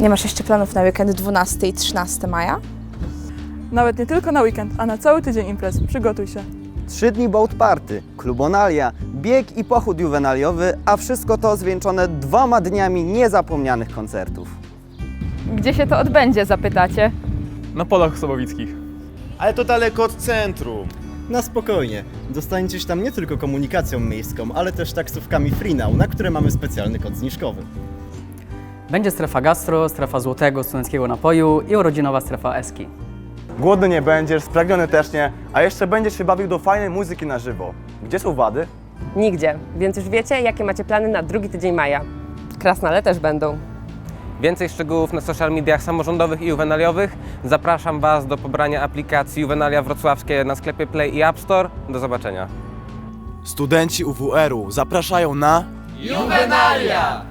Nie masz jeszcze planów na weekend 12 i 13 maja? Nawet nie tylko na weekend, a na cały tydzień imprez. Przygotuj się. Trzy dni boat party, klubonalia, bieg i pochód juwenaliowy, a wszystko to zwieńczone dwoma dniami niezapomnianych koncertów. Gdzie się to odbędzie, zapytacie? Na polach sobowickich. Ale to daleko od centrum. Na spokojnie. Dostaniecie się tam nie tylko komunikacją miejską, ale też taksówkami Freenow, na które mamy specjalny kod zniżkowy. Będzie strefa gastro, strefa złotego studenckiego napoju i urodzinowa strefa eski. Głodny nie będziesz, spragniony też nie, a jeszcze będziesz się bawił do fajnej muzyki na żywo. Gdzie są wady? Nigdzie, więc już wiecie, jakie macie plany na drugi tydzień maja. Krasnale też będą. Więcej szczegółów na social mediach samorządowych i juwenaliowych. Zapraszam Was do pobrania aplikacji Juvenalia Wrocławskie na sklepie Play i App Store. Do zobaczenia. Studenci UWR-u zapraszają na Juvenalia!